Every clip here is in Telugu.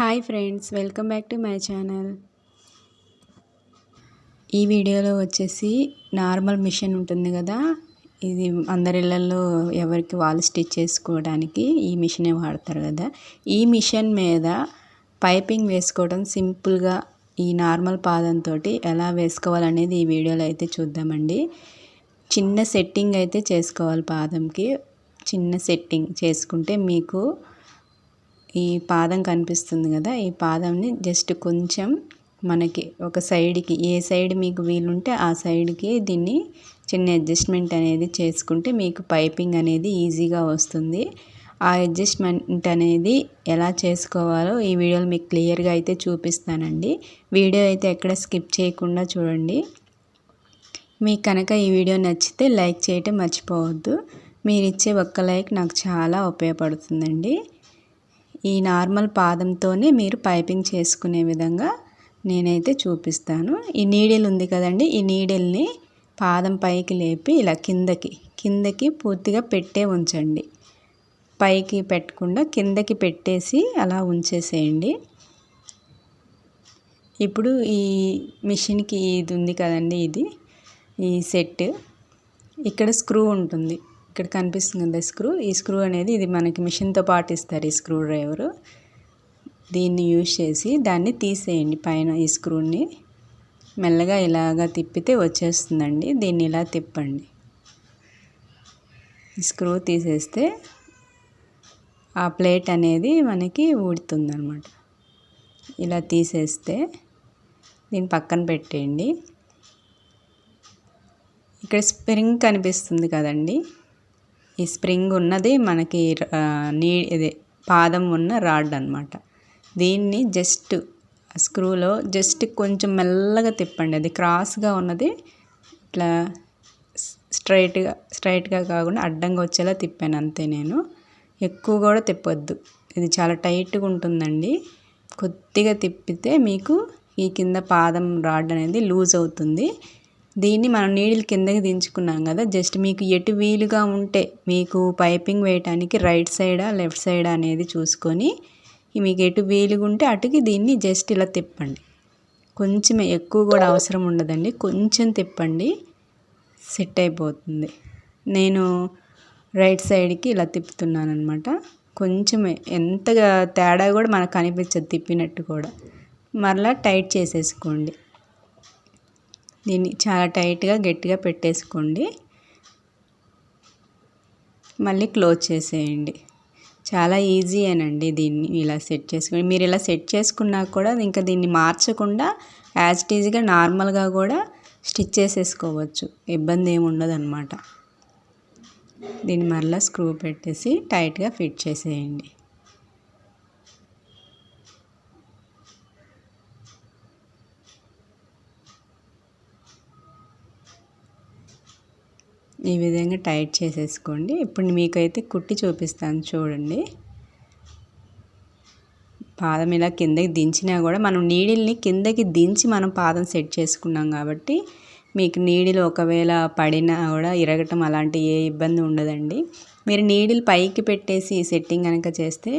Hi friends welcome back to my channel. ఈ వీడియోలో వచ్చేసి నార్మల్ మిషన్ ఉంటుంది కదా ఇది అందరిళ్ళల్లో ఎవరికి వాళ్ళు స్టిచ్ చేసుకోవడానికి ఈ మిషనే వాడతారు కదా. ఈ మిషన్ మీద పైపింగ్ వేసుకోవడం సింపుల్గా ఈ నార్మల్ పాదంతో ఎలా వేసుకోవాలనేది ఈ వీడియోలో అయితే చూద్దామండి. చిన్న సెట్టింగ్ అయితే చేసుకోవాలి పాదంకి. చిన్న సెట్టింగ్ చేసుకుంటే మీకు ఈ పాదం కనిపిస్తుంది కదా ఈ పాదంని జస్ట్ కొంచెం మనకి ఒక సైడ్కి ఏ సైడ్ మీకు వీలుంటే ఆ సైడ్కి దీన్ని చిన్న అడ్జస్ట్మెంట్ అనేది చేసుకుంటే మీకు పైపింగ్ అనేది ఈజీగా వస్తుంది. ఆ అడ్జస్ట్మెంట్ అనేది ఎలా చేసుకోవాలో ఈ వీడియోలో మీకు క్లియర్గా అయితే చూపిస్తానండి. వీడియో అయితే ఎక్కడ స్కిప్ చేయకుండా చూడండి. మీకు కనుక ఈ వీడియో నచ్చితే లైక్ చేయటం మర్చిపోవద్దు. మీరు ఇచ్చే ఒక్క లైక్ నాకు చాలా ఉపయోగపడుతుందండి. ఈ నార్మల్ పాదంతోనే మీరు పైపింగ్ చేసుకునే విధంగా నేనైతే చూపిస్తాను. ఈ నీడిల్ ఉంది కదండి ఈ నీడిల్ని పాదం పైకి లేపి ఇలా కిందకి కిందకి పూర్తిగా పెట్టే ఉంచండి. పైకి పెట్టకుండా కిందకి పెట్టేసి అలా ఉంచేసేయండి. ఇప్పుడు ఈ మిషన్కి ఇది ఉంది కదండి ఇది ఈ సెట్. ఇక్కడ స్క్రూ ఉంటుంది. ఇక్కడ కనిపిస్తుంది కదా స్క్రూ. ఈ స్క్రూ అనేది ఇది మనకి మిషన్తో పాటు ఇస్తారు ఈ స్క్రూ డ్రైవరు. దీన్ని యూజ్ చేసి దాన్ని తీసేయండి పైన ఈ స్క్రూని. మెల్లగా ఇలాగా తిప్పితే వచ్చేస్తుందండి. దీన్ని ఇలా తిప్పండి. స్క్రూ తీసేస్తే ఆ ప్లేట్ అనేది మనకి ఊడుతుంది అనమాట ఇలా తీసేస్తే దీన్ని పక్కన పెట్టేయండి. ఇక్కడ స్ప్రింగ్ కనిపిస్తుంది కదండి. ఈ స్ప్రింగ్ ఉన్నది మనకి నీ ఇది పాదం ఉన్న రాడ్ అనమాట దీన్ని జస్ట్ స్క్రూలో జస్ట్ కొంచెం మెల్లగా తిప్పండి. అది క్రాస్గా ఉన్నది ఇట్లా స్ట్రైట్గా స్ట్రైట్గా కాకుండా అడ్డంగా వచ్చేలా తిప్పాను అంతే నేను. ఎక్కువ కూడా తిప్పొద్దు. ఇది చాలా టైట్గా ఉంటుందండి. కొద్దిగా తిప్పితే మీకు ఈ కింద పాదం రాడ్ అనేది లూజ్ అవుతుంది. దీన్ని మనం నీడిల్ కిందకి దించుకున్నాం కదా. జస్ట్ మీకు ఎటు వీలుగా ఉంటే మీకు పైపింగ్ వేయటానికి రైట్ సైడా లెఫ్ట్ సైడా అనేది చూసుకొని మీకు ఎటు వీలుగా ఉంటే అటుకి దీన్ని జస్ట్ ఇలా తిప్పండి. కొంచెం ఎక్కువ కూడా అవసరం ఉండదండి. కొంచెం తిప్పండి. సెట్ అయిపోతుంది. నేను రైట్ సైడ్కి ఇలా తిప్పుతున్నాను అనమాట కొంచెమే ఎంతగా తేడా కూడా మనకు కనిపించదు తిప్పినట్టు కూడా. మరలా టైట్ చేసేసుకోండి. దీన్ని చాలా టైట్గా గట్టిగా పెట్టేసుకోండి. మళ్ళీ క్లోజ్ చేసేయండి. చాలా ఈజీ అనండి దీన్ని ఇలా సెట్ చేసుకుని మీరు ఇలా సెట్ చేసుకున్నా కూడా ఇంకా దీన్ని మార్చకుండా యాజ్ ఈజీగా నార్మల్గా కూడా స్టిచ్ చేసేసుకోవచ్చు. ఇబ్బంది ఏమి ఉండదు అనమాట దీన్ని మరలా స్క్రూ పెట్టేసి టైట్గా ఫిట్ చేసేయండి. ఈ విధంగా టైట్ చేసేసుకోండి. ఇప్పుడు మీకైతే కుట్టి చూపిస్తాను చూడండి. పాదం ఇలా కిందకి దించినా కూడా మనం నీడిల్ని కిందకి దించి మనం పాదం సెట్ చేసుకున్నాం కాబట్టి మీకు నీడిలు ఒకవేళ పడినా కూడా ఇరగటం అలాంటి ఏ ఇబ్బంది ఉండదండి. మీరు నీడిల్ పైకి పెట్టేసి సెట్టింగ్ కనుక చేస్తే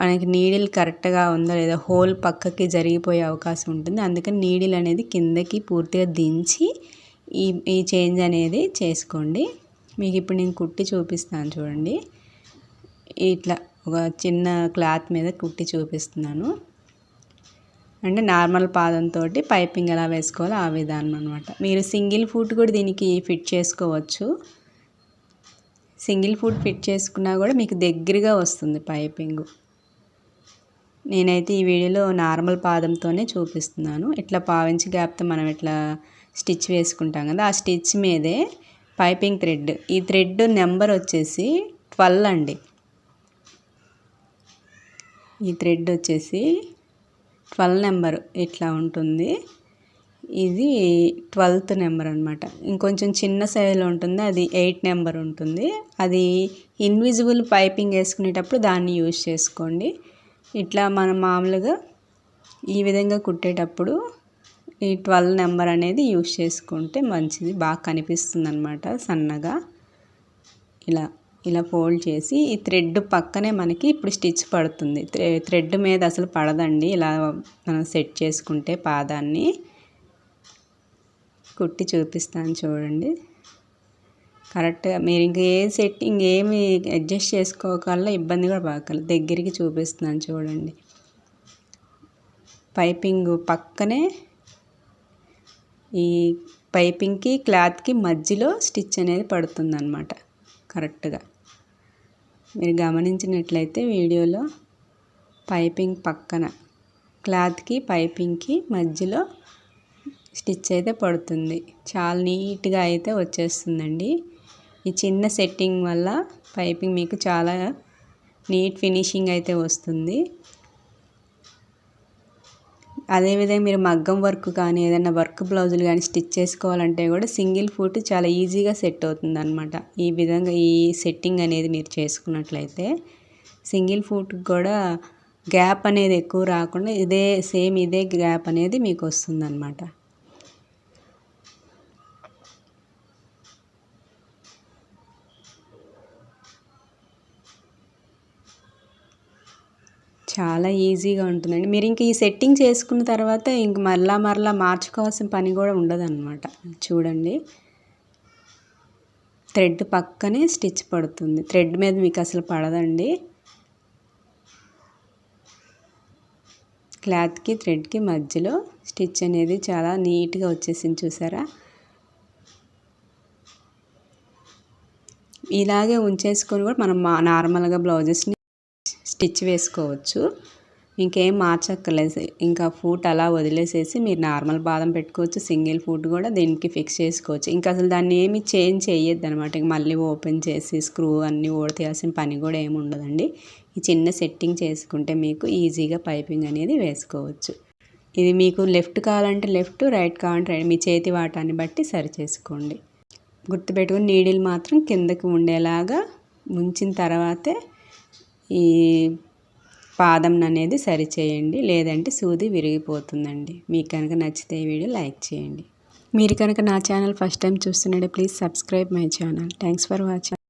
మనకి నీడిల్ కరెక్ట్గా ఉందో లేదా హోల్ పక్కకి జరిగిపోయే అవకాశం ఉంటుంది. అందుకని నీడిల్ అనేది కిందకి పూర్తిగా దించి ఈ ఈ చేంజ్ అనేది చేసుకోండి. మీకు ఇప్పుడు నేను కుట్టి చూపిస్తాను చూడండి. ఇట్లా ఒక చిన్న క్లాత్ మీద కుట్టి చూపిస్తున్నాను. అంటే నార్మల్ పాదంతో పైపింగ్ ఎలా వేసుకోవాలో ఆ విధానం అనమాట మీరు సింగిల్ ఫుట్ కూడా దీనికి ఫిట్ చేసుకోవచ్చు. సింగిల్ ఫుట్ ఫిట్ చేసుకున్నా కూడా మీకు దగ్గరగా వస్తుంది పైపింగ్. నేనైతే ఈ వీడియోలో నార్మల్ పాదంతోనే చూపిస్తున్నాను. ఇట్లా పావించి గ్యాప్తో మనం ఇట్లా స్టిచ్ వేసుకుంటాం కదా ఆ స్టిచ్ మీదే పైపింగ్ థ్రెడ్. ఈ థ్రెడ్ నెంబర్ వచ్చేసి ట్వెల్వ్ అండి. ఈ థ్రెడ్ వచ్చేసి ట్వెల్వ్ నెంబర్ ఇట్లా ఉంటుంది. ఇది ట్వెల్త్ నెంబర్ అనమాట ఇంకొంచెం చిన్న సైజులో ఉంటుంది అది ఎయిట్ నెంబర్ ఉంటుంది. అది ఇన్విజిబుల్ పైపింగ్ వేసుకునేటప్పుడు దాన్ని యూజ్ చేసుకోండి. ఇట్లా మనం మామూలుగా ఈ విధంగా కుట్టేటప్పుడు ఈ ట్వెల్వ్ నెంబర్ అనేది యూస్ చేసుకుంటే మంచిది బాగా కనిపిస్తుంది అనమాట సన్నగా. ఇలా ఇలా ఫోల్డ్ చేసి ఈ థ్రెడ్ పక్కనే మనకి ఇప్పుడు స్టిచ్ పడుతుంది. థ్రెడ్ మీద అసలు పడదండి. ఇలా మనం సెట్ చేసుకుంటే పాదాన్ని కుట్టి చూపిస్తాను చూడండి. కరెక్ట్గా మీరు ఇంక ఏ సెట్టింగ్ ఏమి అడ్జస్ట్ చేసుకోగల ఇబ్బంది కూడా పడకల దగ్గరికి చూపిస్తున్నాను చూడండి. పైపింగ్ పక్కనే ఈ పైపింగ్కి క్లాత్కి మధ్యలో స్టిచ్ అనేది పడుతుంది అనమాట కరెక్ట్గా. మీరు గమనించినట్లయితే వీడియోలో పైపింగ్ పక్కన క్లాత్కి పైపింగ్కి మధ్యలో స్టిచ్ అయితే పడుతుంది. చాలా నీట్గా అయితే వచ్చేస్తుందండి. ఈ చిన్న సెట్టింగ్ వల్ల పైపింగ్ మీకు చాలా నీట్ ఫినిషింగ్ అయితే వస్తుంది. అదేవిధంగా మీరు మగ్గం వర్క్ కానీ ఏదైనా వర్క్ బ్లౌజులు కానీ స్టిచ్ చేసుకోవాలంటే కూడా సింగిల్ ఫుట్ చాలా ఈజీగా సెట్ అవుతుంది అనమాట ఈ విధంగా ఈ సెట్టింగ్ అనేది మీరు చేసుకున్నట్లయితే సింగిల్ ఫుట్ కూడా గ్యాప్ అనేది ఎక్కువ రాకుండా ఇదే సేమ్ ఇదే గ్యాప్ అనేది మీకు వస్తుంది చాలా ఈజీగా ఉంటుందండి. మీరు ఇంక ఈ సెట్టింగ్ చేసుకున్న తర్వాత ఇంక మరలా మరలా మార్చుకోవాల్సిన పని కూడా ఉండదన్నమాట. చూడండి. థ్రెడ్ పక్కనే స్టిచ్ పడుతుంది. థ్రెడ్ మీద మీకు అసలు పడదండి. క్లాత్కి థ్రెడ్కి మధ్యలో స్టిచ్ అనేది చాలా నీట్గా వచ్చేసింది చూసారా? ఇలాగే ఉంచేసుకొని కూడా మనం నార్మల్గా బ్లౌజెస్ని స్టిచ్ వేసుకోవచ్చు. ఇంకేం మార్చక్కర్లేదు. ఇంకా ఫూట్ అలా వదిలేసేసి మీరు నార్మల్ బాదం పెట్టుకోవచ్చు. సింగిల్ ఫూట్ కూడా దీనికి ఫిక్స్ చేసుకోవచ్చు. ఇంకా అసలు దాన్ని ఏమి చేంజ్ చేయొద్దు అనమాట ఇంక మళ్ళీ ఓపెన్ చేసి స్క్రూ అన్నీ ఓడతీయాల్సిన పని కూడా ఏమి ఉండదండి. ఈ చిన్న సెట్టింగ్ చేసుకుంటే మీకు ఈజీగా పైపింగ్ అనేది వేసుకోవచ్చు. ఇది మీకు లెఫ్ట్ కావాలంటే లెఫ్ట్ రైట్ కావాలంటే రైట్. మీ చేతి వాటాన్ని బట్టి సరి చేసుకోండి గుర్తుపెట్టుకుని నీడిల్ మాత్రం కిందకి ఉండేలాగా ఉంచిన తర్వాతే ఈ పాదం అనేది సరిచేయండి లేదంటే సూది విరిగిపోతుందండి. మీకు కనుక నచ్చితే ఈ వీడియో లైక్ చేయండి. మీరు కనుక నా channel first time చూస్తున్నాడే please subscribe my channel. Thanks for watching.